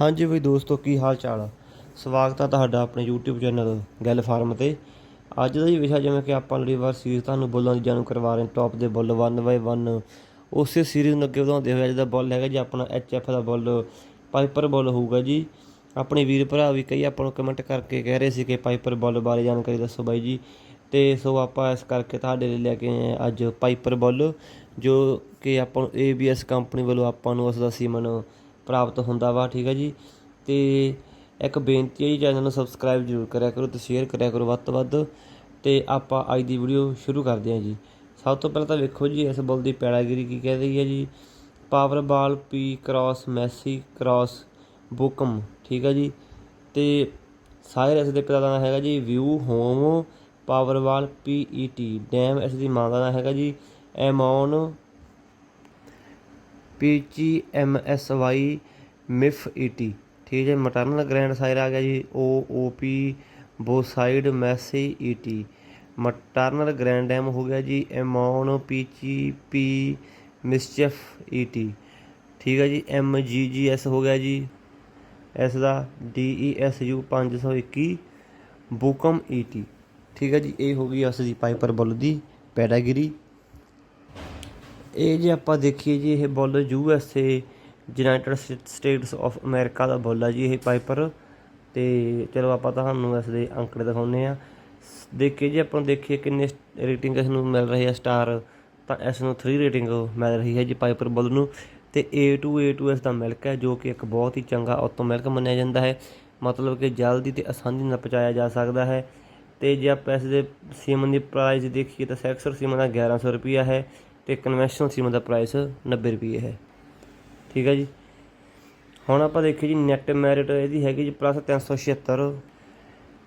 ਹਾਂਜੀ ਬਈ ਦੋਸਤੋ, ਕੀ ਹਾਲ ਚਾਲ? ਆ ਸਵਾਗਤ ਆ ਤੁਹਾਡਾ ਆਪਣੇ YouTube ਚੈਨਲ ਗੱਲ ਫਾਰਮ ਤੇ। ਅੱਜ ਦਾ ਜੀ ਵਿਸ਼ਾ ਜਿਵੇਂ ਕਿ ਆਪਾਂ ਲੜੀਵਾਰ ਸੀਰੀਜ਼ ਤੁਹਾਨੂੰ ਬੁੱਲਾਂ ਦੀ ਜਾਣੂ ਕਰਵਾ ਰਹੇ ਟੌਪ ਦੇ ਬੁੱਲ 1 ਬਾਈ 1 ਉਸੇ ਸੀਰੀਜ਼ ਨੂੰ ਅੱਗੇ ਵਧਾਉਂਦੇ ਹੋਏ ਅੱਜ ਦਾ ਬੁੱਲ ਹੈਗਾ ਜੀ, ਆਪਣਾ HF ਦਾ ਬੁੱਲ ਪਾਈਪਰ ਬੁੱਲ ਹੋਊਗਾ ਜੀ। ਆਪਣੇ ਵੀਰ ਭਰਾ ਵੀ ਕਈ ਆਪਾਂ ਨੂੰ ਕਮੈਂਟ ਕਰਕੇ ਕਹਿ ਰਹੇ ਸੀ ਕਿ ਪਾਈਪਰ ਬੁੱਲ ਬਾਰੇ ਜਾਣਕਾਰੀ ਦੱਸੋ ਬਾਈ ਜੀ। ਤੇ ਸੋ ਆਪਾਂ ਇਸ ਕਰਕੇ ਤੁਹਾਡੇ ਲਈ ਲੈ ਕੇ ਆਏ ਹਾਂ ਅੱਜ ਪਾਈਪਰ ਬੁੱਲ, ਜੋ ਕਿ ਆਪਾਂ ਨੂੰ ABS ਕੰਪਨੀ ਵੱਲੋਂ ਆਪਾਂ ਨੂੰ ਉਸ ਦਾ ਸੀਮਨ ਪ੍ਰਾਪਤ ਹੁੰਦਾ ਵਾ, ਠੀਕ ਹੈ ਜੀ। ਤੇ ਇੱਕ ਬੇਨਤੀ ਹੈ ਜੀ, ਚੈਨਲ ਨੂੰ ਸਬਸਕ੍ਰਾਈਬ ਜ਼ਰੂਰ ਕਰਿਆ ਕਰੋ ਤੇ ਸ਼ੇਅਰ ਕਰਿਆ ਕਰੋ ਵੱਧ ਤੋਂ ਵੱਧ। ਤੇ ਆਪਾਂ ਅੱਜ ਦੀ ਵੀਡੀਓ ਸ਼ੁਰੂ ਕਰਦੇ ਹਾਂ ਜੀ। ਸਭ ਤੋਂ ਪਹਿਲਾਂ ਤਾਂ ਵੇਖੋ ਜੀ, ਇਸ ਬੁੱਲ ਦੀ ਪੈੜਾਗਿਰੀ ਕੀ ਕਹਿ ਰਹੀ ਹੈ ਜੀ। Power ball, P cross, Massey cross, ਬੁਕਮ, ਠੀਕ ਹੈ ਜੀ। ਤੇ ਸਾਰੇ ਇਸ ਦੇ ਪਿਤਾ ਦਾ ਨਾਮ ਹੈਗਾ ਜੀ, view home powerwall PET dam ਇਸ ਦੀ ਮਾਂ ਦਾ ਨਾਮ ਹੈਗਾ ਜੀ ਐਮੌਨ P PG M S Y ਮਿਫ E T ਠੀਕ ਹੈ ਮਟਰਨਲ ਗ੍ਰੈਂਡ ਸਾਈਰ ਆ ਗਿਆ ਜੀ O O P ਬੋਸਾਈਡ Massey E T maternal grand dam ਹੋ ਗਿਆ ਜੀ ਐਮੌਨ ਪੀਜੀ ਪੀ ਮਿਸਚਫ ਟੀ ਠੀਕ ਹੈ ਜੀ ਐਮ ਜੀ ਜੀ ਐਸ ਹੋ ਗਿਆ ਜੀ ਇਸ ਦਾ D E S U 521 E T ਠੀਕ ਹੈ ਜੀ, ਇਹ ਹੋ ਗਈ ਉਸ ਦੀ ਪਾਈਪਰ ਬੁੱਲ ਦੀ ਪੈਡਾਗਿਰੀ ਇਹ ਜੇ ਆਪਾਂ ਦੇਖੀਏ ਜੀ, ਇਹ bull U S A United States of America the bull ਆ ਜੀ ਇਹ ਪਾਈਪਰ ਤੇ ਚਲੋ ਆਪਾਂ ਤੁਹਾਨੂੰ ਇਸ ਦੇ ਅੰਕੜੇ ਦਿਖਾਉਂਦੇ ਆ ਦੇਖੀਏ ਜੀ, ਆਪਾਂ ਦੇਖੀਏ ਕਿੰਨੇ ਰੇਟਿੰਗ ਇਸ ਨੂੰ ਮਿਲ ਰਹੀ ਹੈ ਸਟਾਰ ਤਾਂ ਇਸ ਨੂੰ 3 ਰੇਟਿੰਗ ਮਿਲ ਰਹੀ ਹੈ ਜੀ ਪਾਈਪਰ ਬੁੱਲ ਨੂੰ। ਤੇ A2 A2 ਇਸ ਦਾ ਮਿਲਕ ਹੈ, ਜੋ ਕਿ ਇੱਕ ਬਹੁਤ ਹੀ ਚੰਗਾ ਆਟੋ ਮਿਲਕ ਮੰਨਿਆ ਜਾਂਦਾ ਹੈ। ਮਤਲਬ ਕਿ ਜਲਦੀ ਤੇ ਆਸਾਨੀ ਨਾਲ ਪਹੁੰਚਾਇਆ ਜਾ ਸਕਦਾ ਹੈ। ਤੇ ਜੇ ਆਪਾਂ ਇਸ ਦੇ ਸੀਮਨ ਦੀ ਪ੍ਰਾਈਸ ਦੇਖੀਏ, ਤਾਂ ਸੈਕਸਰ ਸੀਮਨ ਦਾ 1100 ਰੁਪਿਆ ਹੈ। ਤੇ ਕਨਵੈਨਸ਼ਨਲ ਸੀਮਨ ਦਾ ਪ੍ਰਾਈਸ 90 ਰੁਪਏ ਹੈ। ਠੀਕ ਹੈ ਜੀ? ਹੁਣ ਆਪਾਂ ਦੇਖੀਏ ਜੀ ਨੈਟ ਮੈਰਿਟ ਇਹਦੀ ਹੈਗੀ ਜੀ ਪਲੱਸ 376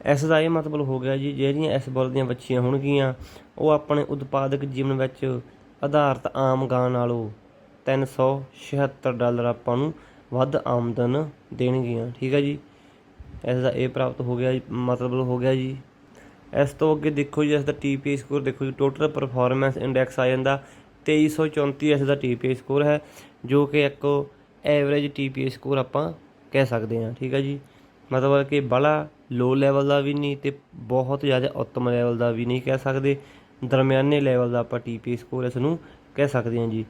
ਇਸ ਦਾ ਇਹ ਮਤਲਬ ਹੋ ਗਿਆ ਜੀ, ਜਿਹੜੀਆਂ ਇਸ ਬੁੱਲ ਦੀਆਂ ਬੱਚੀਆਂ ਹੋਣਗੀਆਂ, ਉਹ ਆਪਣੇ ਉਤਪਾਦਕ ਜੀਵਨ ਵਿੱਚ ਆਧਾਰਿਤ ਆਮ ਗਾਂ ਨਾਲੋਂ 376 ਡਾਲਰ ਆਪਾਂ ਨੂੰ ਵੱਧ ਆਮਦਨ ਦੇਣਗੀਆਂ। ਠੀਕ ਹੈ ਜੀ? ਇਸ ਦਾ ਇਹ ਪ੍ਰਾਪਤ ਹੋ ਗਿਆ ਮਤਲਬ ਹੋ ਗਿਆ ਜੀ। ਇਸ ਤੋਂ ਅੱਗੇ ਦੇਖੋ ਜੀ, ਇਸ ਦਾ TPA ਸਕੋਰ ਦੇਖੋ ਜੀ ਟੋਟਲ ਪਰਫਾਰਮੈਂਸ ਇੰਡੈਕਸ ਆ ਜਾਂਦਾ 2334 ਇਸ ਦਾ TPA ਸਕੋਰ ਹੈ, ਜੋ ਕਿ ਇੱਕ ਐਵਰੇਜ TPA ਸਕੋਰ ਆਪਾਂ ਕਹਿ ਸਕਦੇ ਹਾਂ, ਠੀਕ ਹੈ ਜੀ। ਮਤਲਬ ਕਿ ਬੜਾ ਲੋ ਲੈਵਲ ਦਾ ਵੀ ਨਹੀਂ ਤੇ ਬਹੁਤ ਜ਼ਿਆਦਾ ਉੱਤਮ ਲੈਵਲ ਦਾ ਵੀ ਨਹੀਂ ਕਹਿ ਸਕਦੇ। ਦਰਮਿਆਨੇ ਲੈਵਲ ਦਾ ਆਪਾਂ TPA ਸਕੋਰ ਇਸ ਨੂੰ ਕਹਿ ਸਕਦੇ ਹਾਂ ਜੀ।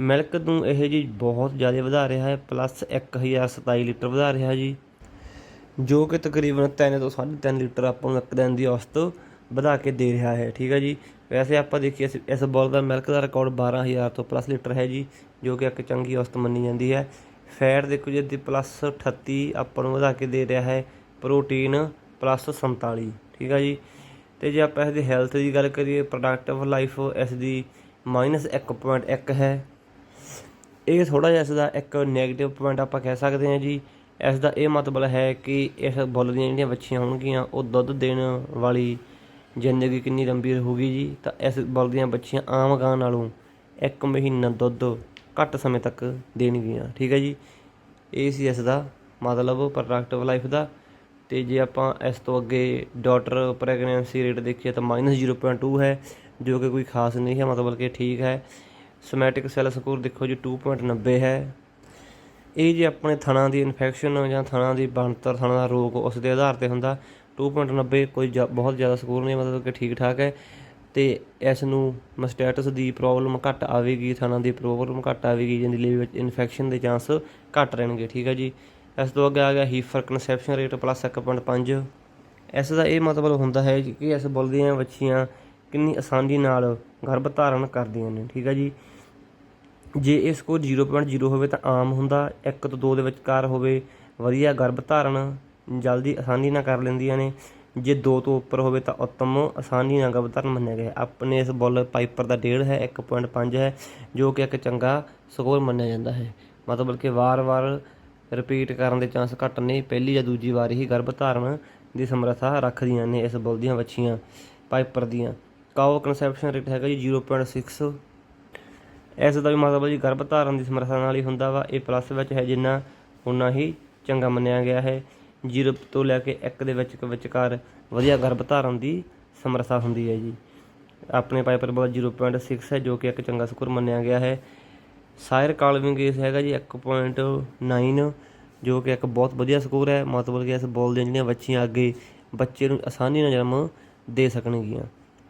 ਮਿਲਕ ਨੂੰ ਇਹ ਜੀ ਬਹੁਤ ਜ਼ਿਆਦਾ ਵਧਾ ਰਿਹਾ ਹੈ ਪਲੱਸ 1027 ਲੀਟਰ ਵਧਾ ਰਿਹਾ ਜੀ, ਜੋ ਕਿ ਤਕਰੀਬਨ 3 ਤੋਂ 3.5 ਲੀਟਰ ਆਪਾਂ ਨੂੰ ਇੱਕ ਦਿਨ ਦੀ ਔਸਤ ਵਧਾ ਕੇ ਦੇ ਰਿਹਾ ਹੈ, ਠੀਕ ਹੈ ਜੀ। ਵੈਸੇ ਆਪਾਂ ਦੇਖੀਏ, ਇਸ- ਇਸ ਬੋਲ ਦਾ ਮਿਲਕ ਦਾ ਰਿਕਾਰਡ 12000 ਤੋਂ ਪਲੱਸ ਲੀਟਰ ਹੈ ਜੀ, ਜੋ ਕਿ ਇੱਕ ਚੰਗੀ ਔਸਤ ਮੰਨੀ ਜਾਂਦੀ ਹੈ। ਫੈਟ ਦੇਖੋ ਜੀ ਦੀ ਪਲੱਸ 38 ਆਪਾਂ ਨੂੰ ਵਧਾ ਕੇ ਦੇ ਰਿਹਾ ਹੈ ਪ੍ਰੋਟੀਨ ਪਲੱਸ 47 ਠੀਕ ਆ ਜੀ। ਤੇ ਜੇ ਆਪਾਂ ਇਸ ਦੀ ਹੈਲਥ ਦੀ ਗੱਲ ਕਰੀਏ ਪ੍ਰੋਡਕਟਿਵ ਲਾਈਫ ਇਸ ਦੀ -1.1 ਹੈ। ਇਹ ਥੋੜਾ ਜਿਹਾ ਇਸ ਦਾ ਇੱਕ 네ਗੇਟਿਵ ਪੁਆਇੰਟ ਆਪਾਂ ਕਹਿ ਸਕਦੇ ਹਾਂ ਜੀ। ਇਸ ਦਾ ਇਹ ਮਤਲਬ ਹੈ ਕਿ ਇਸ ਬੁੱਲ ਦੀਆਂ ਜਿਹੜੀਆਂ ਵੱਛੀਆਂ ਹੋਣਗੀਆਂ, ਉਹ ਦੁੱਧ ਦੇਣ ਵਾਲੀ ਜ਼ਿੰਦਗੀ ਕਿੰਨੀ ਲੰਬੀ ਰਹੂਗੀ ਜੀ, ਤਾਂ ਇਸ ਬੁੱਲ ਬੱਚੀਆਂ ਆਮ ਗਾਂ ਨਾਲੋਂ ਇੱਕ ਮਹੀਨਾ ਦੁੱਧ ਘੱਟ ਸਮੇਂ ਤੱਕ ਦੇਣਗੀਆਂ, ਠੀਕ ਹੈ ਜੀ? ਇਹ ਸੀ ਇਸ ਦਾ ਮਤਲਬ ਪ੍ਰੋਡਕਟਿਵ ਲਾਈਫ ਦਾ, ਤੇ ਜੇ ਆਪਾਂ ਇਸ ਤੋਂ ਅੱਗੇ ਡਾਟਰ ਪ੍ਰੈਗਨੈਂਸੀ ਰੇਟ ਦੇਖੀਏ ਤਾਂ -0.2 ਹੈ, ਜੋ ਕਿ ਕੋਈ ਖਾਸ ਨਹੀਂ ਹੈ, ਮਤਲਬ ਕਿ ਠੀਕ ਹੈ। ਸਮੈਟਿਕ ਸੈੱਲ ਸਕੋਰ ਦੇਖੋ ਜੀ 2.90 ਹੈ। ਇਹ ਜੇ ਆਪਣੇ ਥਣਾਂ ਦੀ ਇਨਫੈਕਸ਼ਨ ਜਾਂ ਥਣਾਂ ਦੀ ਬਣਤਰ, ਥਣਾਂ ਦਾ ਰੋਗ ਉਸ ਦੇ ਆਧਾਰ ਤੇ ਹੁੰਦਾ 2.90 ਕੋਈ ਜ਼ਿਆ- ਬਹੁਤ ਜ਼ਿਆਦਾ ਸਕੋਰ ਨਹੀਂ, ਮਤਲਬ ਕਿ ਠੀਕ ਠਾਕ ਹੈ। ਤੇ ਇਸ ਨੂੰ ਮਸਟੈਟਸ ਦੀ ਪ੍ਰੋਬਲਮ ਘੱਟ ਆਵੇਗੀ, ਥਣਾਂ ਦੀ ਪ੍ਰੋਬਲਮ ਘੱਟ ਆਵੇਗੀ, ਜਿਹਦੀ ਲਈ ਵਿੱਚ ਇਨਫੈਕਸ਼ਨ ਦੇ ਚਾਂਸ ਘੱਟ ਰਹਿਣਗੇ, ਠੀਕ ਹੈ ਜੀ। ਇਸ ਤੋਂ ਅੱਗੇ ਆ ਗਿਆ ਹੀਫਰ ਕਨਸੈਪਸ਼ਨ ਰੇਟ ਪਲੱਸ 1.5 ਇਸ ਦਾ ਇਹ ਮਤਲਬ ਹੁੰਦਾ ਹੈ ਕਿ ਇਸ ਬੁੱਲ ਦੀਆਂ ਬੱਚੀਆਂ ਕਿੰਨੀ ਆਸਾਨੀ ਨਾਲ ਗਰਭ ਧਾਰਨ ਕਰਦੀਆਂ ਨੇ, ਠੀਕ ਹੈ ਜੀ। ਜੇ ਇਹ ਸਕੋਰ 0.0 ਹੋਵੇ ਤਾਂ ਆਮ ਹੁੰਦਾ 1 ਤੋਂ 2 ਦੇ ਵਿਚਕਾਰ ਹੋਵੇ, ਵਧੀਆ ਗਰਭ ਧਾਰਨ ਜਲਦੀ ਆਸਾਨੀ ਨਾਲ ਕਰ ਲੈਂਦੀਆਂ ਨੇ। ਜੇ ਦੋ ਤੋਂ ਉੱਪਰ ਹੋਵੇ ਤਾਂ ਉੱਤਮ ਆਸਾਨੀ ਨਾਲ ਗਰਭ ਮੰਨਿਆ ਗਿਆ ਆਪਣੇ ਇਸ ਬੁੱਲ ਪਾਈਪਰ ਦਾ ਡੇਢ ਹੈ 1.5 ਹੈ, ਜੋ ਕਿ ਇੱਕ ਚੰਗਾ ਸਕੋਰ ਮੰਨਿਆ ਜਾਂਦਾ ਹੈ। ਮਤਲਬ ਕਿ ਵਾਰ-ਵਾਰ ਰਿਪੀਟ ਕਰਨ ਦੇ ਚਾਂਸ ਘੱਟ ਨੇ। ਪਹਿਲੀ ਜਾਂ ਦੂਜੀ ਵਾਰ ਹੀ ਗਰਭ ਧਾਰਨ ਦੀ ਸਮਰੱਥਾ ਰੱਖਦੀਆਂ ਨੇ ਇਸ ਬੁੱਲ ਦੀਆਂ ਵੱਛੀਆਂ, ਪਾਈਪਰ ਦੀਆਂ। ਕਾਓ ਕਨਸੈਪਸ਼ਨ ਰੇਟ ਹੈਗਾ ਜੀ 0.6 ਇਸ ਦਾ ਵੀ ਮਤਲਬ ਜੀ ਗਰਭ ਧਾਰਨ ਦੀ ਸਮਰੱਥਾ ਨਾਲ ਹੀ ਹੁੰਦਾ ਵਾ। ਇਹ ਪਲੱਸ ਵਿੱਚ ਹੈ ਜਿੰਨਾ ਉਨਾ ਹੀ ਚੰਗਾ ਮੰਨਿਆ ਗਿਆ ਹੈ। 0 ਤੋਂ ਲੈ ਕੇ ਇੱਕ ਦੇ ਵਿੱਚ ਵਿਚਕਾਰ ਵਧੀਆ ਗਰਭ ਧਾਰਨ ਦੀ ਸਮਰੱਥਾ ਹੁੰਦੀ ਹੈ ਜੀ। ਆਪਣੇ ਪਾਈਪਰ ਬਲ 0.6 ਹੈ, ਜੋ ਕਿ ਇੱਕ ਚੰਗਾ ਸਕੋਰ ਮੰਨਿਆ ਗਿਆ ਹੈ। ਸਾਇਰ ਕਾਲਵਿੰਗ ਇਸ ਹੈਗਾ ਜੀ 1.9 ਜੋ ਕਿ ਇੱਕ ਬਹੁਤ ਵਧੀਆ ਸਕੋਰ ਹੈ। ਮਤਲਬ ਕਿ ਇਸ ਬੋਲ ਦੀਆਂ ਜਿਹੜੀਆਂ ਬੱਚੀਆਂ ਅੱਗੇ ਬੱਚੇ ਨੂੰ ਆਸਾਨੀ ਨਾਲ ਜਨਮ ਦੇ ਸਕਣਗੀਆਂ।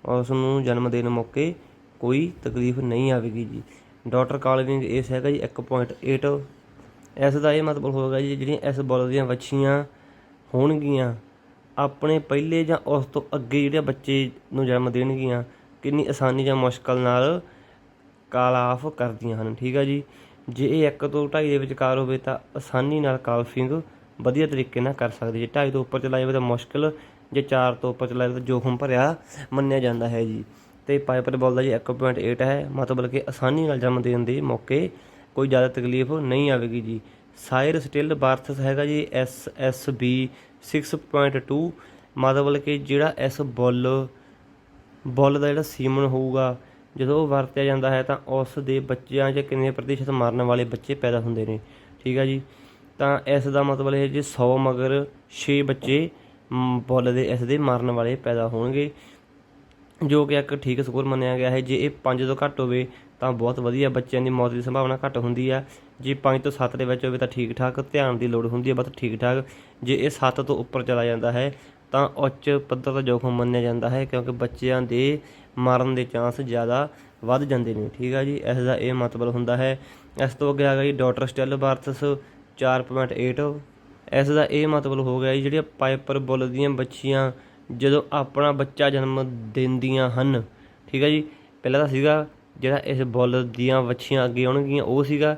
ਔਰ ਉਸ ਨੂੰ ਜਨਮ ਦੇਣ ਮੌਕੇ ਕੋਈ ਤਕਲੀਫ ਨਹੀਂ ਆਵੇਗੀ ਜੀ। ਡਾਕਟਰ ਕਾਲਵਿੰਗ ਇਸ ਹੈਗਾ ਜੀ 1.8 ਇਸ ਦਾ ਇਹ ਮਤਲਬ ਹੋਵੇਗਾ ਜੀ, ਜਿਹੜੀਆਂ ਇਸ ਬੋਲ ਦੀਆਂ ਬੱਚੀਆਂ ਹੋਣਗੀਆਂ। ਆਪਣੇ ਪਹਿਲੇ ਜਾਂ ਉਸ ਤੋਂ ਅੱਗੇ ਜਿਹੜੇ ਬੱਚੇ ਨੂੰ ਜਨਮ ਦੇਣਗੀਆਂ, ਕਿੰਨੀ ਆਸਾਨੀ ਜਾਂ ਮੁਸ਼ਕਲ ਨਾਲ ਕਾਲ ਆਫ ਕਰਦੀਆਂ ਹਨ, ਠੀਕ ਆ ਜੀ? ਜੇ ਇਹ 1 ਤੋਂ 2.5 ਦੇ ਵਿਚਕਾਰ ਹੋਵੇ ਤਾਂ ਆਸਾਨੀ ਨਾਲ ਕਾਲਫਿੰਗ ਵਧੀਆ ਤਰੀਕੇ ਨਾਲ ਕਰ ਸਕਦੇ ਜੇ। 2.5 ਤੋਂ ਉੱਪਰ ਚਲਾ ਜਾਵੇ ਤਾਂ ਮੁਸ਼ਕਲ, ਜੇ 4 ਤੋਂ ਉੱਪਰ ਚਲਾ ਜਾਵੇ ਤਾਂ ਜੋਖਮ ਭਰਿਆ ਮੰਨਿਆ ਜਾਂਦਾ ਹੈ ਜੀ। ਤੇ ਪਾਈਪਰ ਬਾਲ ਦਾ ਜੀ 1.8 ਹੈ, ਮਤਲਬ ਕਿ ਆਸਾਨੀ ਨਾਲ ਜਨਮ ਦੇਣ ਦੇ ਮੌਕੇ ਕੋਈ ਜ਼ਿਆਦਾ ਤਕਲੀਫ ਨਹੀਂ ਆਵੇਗੀ ਜੀ। ਸਾਇਰ ਸਟਿਲ ਬਾਰਥਸ ਹੈਗਾ ਜੀ ਐਸ ਐਸ ਬੀ 6.2 ਮਤਲਬ ਕਿ ਜਿਹੜਾ ਇਸ ਬੁੱਲ ਬੁੱਲ ਦਾ ਜਿਹੜਾ ਸੀਮਨ ਹੋਊਗਾ, ਜਦੋਂ ਉਹ ਵਰਤਿਆ ਜਾਂਦਾ ਹੈ ਤਾਂ ਉਸ ਦੇ ਬੱਚਿਆਂ 'ਚ ਕਿੰਨੇ ਪ੍ਰਤੀਸ਼ਤ ਮਰਨ ਵਾਲੇ ਬੱਚੇ ਪੈਦਾ ਹੁੰਦੇ ਨੇ, ਠੀਕ ਹੈ ਜੀ? ਤਾਂ ਇਸ ਦਾ ਮਤਲਬ ਇਹ ਜੇ 100 ਮਗਰ 6 ਬੱਚੇ ਬੁੱਲ ਦੇ, ਇਸ ਦੇ ਮਰਨ ਵਾਲੇ ਪੈਦਾ ਹੋਣਗੇ, ਜੋ ਕਿ ਇੱਕ ਠੀਕ ਸਕੋਰ ਮੰਨਿਆ ਗਿਆ ਹੈ, ਜੇ ਇਹ 5 ਤੋਂ ਘੱਟ ਹੋਵੇ ਤਾਂ ਬਹੁਤ ਵਧੀਆ ਬੱਚਿਆਂ ਦੀ ਮੌਤ ਦੀ ਸੰਭਾਵਨਾ ਘੱਟ ਹੁੰਦੀ ਆ। ਜੇ 5 ਤੋਂ 7 ਦੇ ਵਿੱਚ ਹੋਵੇ ਤਾਂ ਠੀਕ ਠਾਕ, ਧਿਆਨ ਦੀ ਲੋੜ ਹੁੰਦੀ ਹੈ ਬਸ ਠੀਕ ਠਾਕ। ਜੇ ਇਹ 7 ਤੋਂ ਉੱਪਰ ਚਲਾ ਜਾਂਦਾ ਹੈ, ਤਾਂ ਉੱਚ ਪੱਧਰ ਦਾ ਜੋਖਮ ਮੰਨਿਆ ਜਾਂਦਾ ਹੈ, ਕਿਉਂਕਿ ਬੱਚਿਆਂ ਦੇ ਮਰਨ ਦੇ ਚਾਂਸ ਜ਼ਿਆਦਾ ਵੱਧ ਜਾਂਦੇ ਨੇ। ਠੀਕ ਆ ਜੀ, ਇਸ ਦਾ ਇਹ ਮਤਲਬ ਹੁੰਦਾ ਹੈ। ਇਸ ਤੋਂ ਅੱਗੇ ਆ ਗਿਆ ਜੀ ਡਾਟਰ ਸਟੈਲ ਬਾਰਥਸ 4.8 ਇਸ ਦਾ ਇਹ ਮਤਲਬ ਹੋ ਗਿਆ ਜੀ, ਜਿਹੜੀਆਂ ਪਾਈਪਰ ਬੁੱਲ ਦੀਆਂ ਬੱਚੀਆਂ ਜਦੋਂ ਆਪਣਾ ਬੱਚਾ ਜਨਮ ਦਿੰਦੀਆਂ ਹਨ। ਠੀਕ ਹੈ ਜੀ, ਪਹਿਲਾਂ ਤਾਂ ਸੀਗਾ ਜਿਹੜਾ ਇਸ ਬੁੱਲ ਦੀਆਂ ਵੱਛੀਆਂ ਅੱਗੇ ਆਉਣਗੀਆਂ, ਉਹ ਸੀਗਾ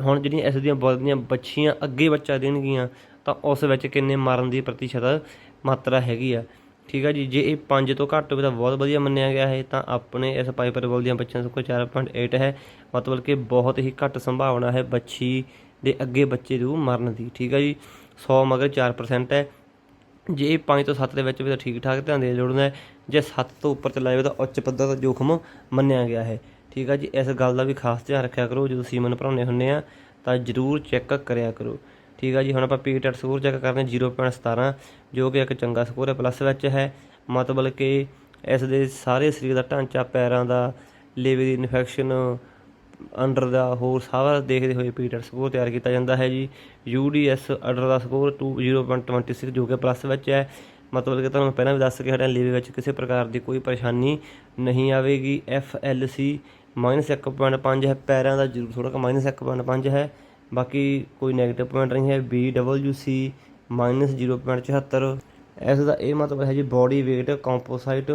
ਹੁਣ ਜਿਹੜੀਆਂ ਇਸ ਦੀਆਂ ਬੁੱਲ ਦੀਆਂ ਬੱਚੀਆਂ ਅੱਗੇ ਬੱਚਾ ਦੇਣਗੀਆਂ, ਤਾਂ ਉਸ ਵਿੱਚ ਕਿੰਨੇ ਮਰਨ ਦੀ ਪ੍ਰਤੀਸ਼ਤ ਮਾਤਰਾ ਹੈਗੀ ਆ। ਠੀਕ ਆ ਜੀ, ਜੇ ਇਹ 5 ਤੋਂ ਘੱਟ ਹੋਵੇ ਤਾਂ ਬਹੁਤ ਵਧੀਆ ਮੰਨਿਆ ਗਿਆ ਹੈ ਤਾਂ ਆਪਣੇ ਇਸ ਪਾਈਪਰ ਬੋਲ ਦੀਆਂ ਬੱਚਿਆਂ ਤੋਂ ਕੋਈ 4.8 ਹੈ, ਮਤਲਬ ਕਿ ਬਹੁਤ ਹੀ ਘੱਟ ਸੰਭਾਵਨਾ ਹੈ ਬੱਚੀ ਦੇ ਅੱਗੇ ਬੱਚੇ ਨੂੰ ਮਰਨ ਦੀ। ਠੀਕ ਆ ਜੀ 100 ਮਗਰ 4% ਹੈ। ਜੇ ਇਹ 5 ਤੋਂ 7 ਦੇ ਵਿੱਚ ਵੀ ਤਾਂ ਠੀਕ ਠਾਕ ਧਿਆਨ ਦੇ ਲੋੜਦਾ ਹੈ। ਜੇ 7 ਤੋਂ ਉੱਪਰ ਚਲਾ ਜਾਵੇ ਤਾਂ ਉੱਚ ਪੱਧਰ ਦਾ ਜੋਖਮ ਮੰਨਿਆ ਗਿਆ ਹੈ। ਠੀਕ ਆ ਜੀ, ਇਸ ਗੱਲ ਦਾ ਵੀ ਖਾਸ ਧਿਆਨ ਰੱਖਿਆ ਕਰੋ, ਜਦੋਂ ਸੀਮਨ ਭਰਾਉਂਦੇ ਹੁੰਦੇ ਆ, ਤਾਂ ਜ਼ਰੂਰ ਚੈੱਕ ਕਰਿਆ ਕਰੋ। ਠੀਕ ਆ ਜੀ, ਹੁਣ ਆਪਾਂ ਪੀਟਰ ਸਕੋਰ ਚੈੱਕ ਕਰਦੇ ਹਾਂ 0.17 ਜੋ ਕਿ ਇੱਕ ਚੰਗਾ ਸਕੋਰ ਹੈ, ਪਲੱਸ ਵਿੱਚ ਹੈ। ਮਤਲਬ ਕਿ ਇਸ ਦੇ ਸਾਰੇ ਸਰੀਰ ਦਾ ਢਾਂਚਾ, ਪੈਰਾਂ ਦਾ ਲੇਵੇ ਦੀ ਇਨਫੈਕਸ਼ਨ ਅੰਡਰ ਦਾ, ਹੋਰ ਸਾਰਾ ਦੇਖਦੇ ਹੋਏ ਪੀਟਰ ਸਕੋਰ ਤਿਆਰ ਕੀਤਾ ਜਾਂਦਾ ਹੈ ਜੀ। ਯੂਡੀਐਸ ਅੰਡਰ ਦਾ ਸਕੋਰ 2 0.26 ਜੋ ਕਿ ਪਲੱਸ ਵਿੱਚ ਹੈ। ਮਤਲਬ ਕਿ ਤੁਹਾਨੂੰ ਪਹਿਲਾਂ ਵੀ ਦੱਸ ਕੇ ਹਟਿਆ ਲੇਵੇ ਵਿੱਚ ਕਿਸੇ ਪ੍ਰਕਾਰ ਦੀ ਕੋਈ ਪਰੇਸ਼ਾਨੀ ਨਹੀਂ ਆਵੇਗੀ। ਐਫ ਐਲ ਸੀ 1.5 ਹੈ, ਪੈਰਾਂ ਦਾ ਜ਼ਰੂਰ ਥੋੜਾ ਜਿਹਾ ਮਾਈਨਸ 1.5 ਹੈ। ਬਾਕੀ ਕੋਈ 네ਗੇਟਿਵ ਪੁਆਇੰਟ ਨਹੀਂ ਹੈ। ਬੀ ਡਬਲਯੂ ਸੀ ਮਾਈਨਸ 0.74 ਇਸ ਦਾ ਇਹ ਮਤਲਬ ਹੈ ਜੀ ਬਾਡੀ weight ਕੰਪੋਸਾਈਟ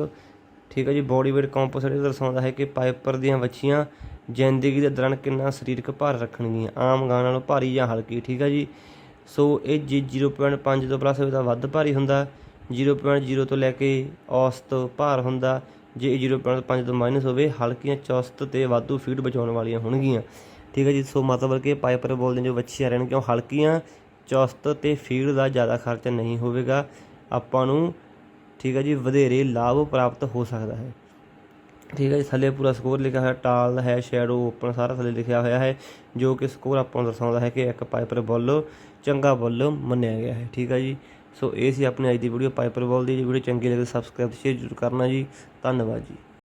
ਠੀਕ ਹੈ ਜੀ ਬਾਡੀ weight ਕੰਪੋਸਾਈਟ ਦਰਸਾਉਂਦਾ ਹੈ ਕਿ ਪਾਈਪਰ ਦੀਆਂ ਵੱਛੀਆਂ ਜ਼ਿੰਦਗੀ ਦੇ ਦੌਰਾਨ ਕਿੰਨਾ ਸਰੀਰਕ ਭਾਰ ਰੱਖਣਗੀਆਂ। ਆਮ ਗਾਂ ਨਾਲੋਂ ਭਾਰੀ ਜਾਂ ਹਲਕੀ, ਠੀਕ ਹੈ ਜੀ। ਸੋ ਇਹ ਜੀ 0.5 ਤੋਂ ਪਲੱਸ ਹੋਵੇ ਤਾਂ ਵੱਧ ਭਾਰੀ ਹੁੰਦਾ। 0.0 ਤੋਂ ਲੈ ਕੇ ਔਸਤ ਭਾਰ ਹੁੰਦਾ। ਜੇ ਇਹ 0.5 ਤੋਂ ਮਾਈਨਸ ਹੋਵੇ, ਹਲਕੀਆਂ ਚੌਸਤ ਤੇ ਵਾਧੂ ਫੀਡ ਬਚਾਉਣ ਵਾਲੀਆਂ ਹੋਣਗੀਆਂ। ਠੀਕ ਹੈ ਜੀ, ਸੋ ਮਤਲਬ ਕਿ ਪਾਈਪਰ ਬੋਲਦੇ ਜੋ ਵੱਛੀਆਂ ਰਹਿਣ ਕਿਉਂ ਹਲਕੀਆਂ ਚੌਸਤ ਤੇ ਫੀਡ ਦਾ ਜ਼ਿਆਦਾ ਖਰਚ ਨਹੀਂ ਹੋਵੇਗਾ। ਆਪਾਂ ਨੂੰ, ਠੀਕ ਹੈ ਜੀ, ਵਧੇਰੇ ਲਾਭ ਪ੍ਰਾਪਤ ਹੋ ਸਕਦਾ ਹੈ। ਠੀਕ ਹੈ ਜੀ, ਥੱਲੇ ਪੂਰਾ ਸਕੋਰ ਲਿਖਿਆ ਹੋਇਆ, ਟਾਲ ਹੈ ਸ਼ੈਡੋ ਓਪਨ ਸਾਰਾ ਥੱਲੇ ਲਿਖਿਆ ਹੋਇਆ ਹੈ, ਜੋ ਕਿ ਸਕੋਰ ਆਪਾਂ ਨੂੰ ਦਰਸਾਉਂਦਾ ਹੈ ਕਿ ਇੱਕ ਪਾਈਪਰ ਬੁੱਲ, ਚੰਗਾ ਬੁੱਲ, ਮੰਨਿਆ ਗਿਆ ਹੈ। ਠੀਕ ਹੈ ਜੀ ਸੋ ਇਹ ਸੀ ਆਪਣੀ ਅੱਜ ਦੀ ਵੀਡੀਓ ਪਾਈਪਰ ਬੁੱਲ ਦੀ ਜੇ ਵੀਡੀਓ ਚੰਗੀ ਲੱਗੇ ਸਬਸਕ੍ਰਾਈਬ ਸ਼ੇਅਰ ਜ਼ਰੂਰ ਕਰਨਾ ਜੀ। ਧੰਨਵਾਦ ਜੀ।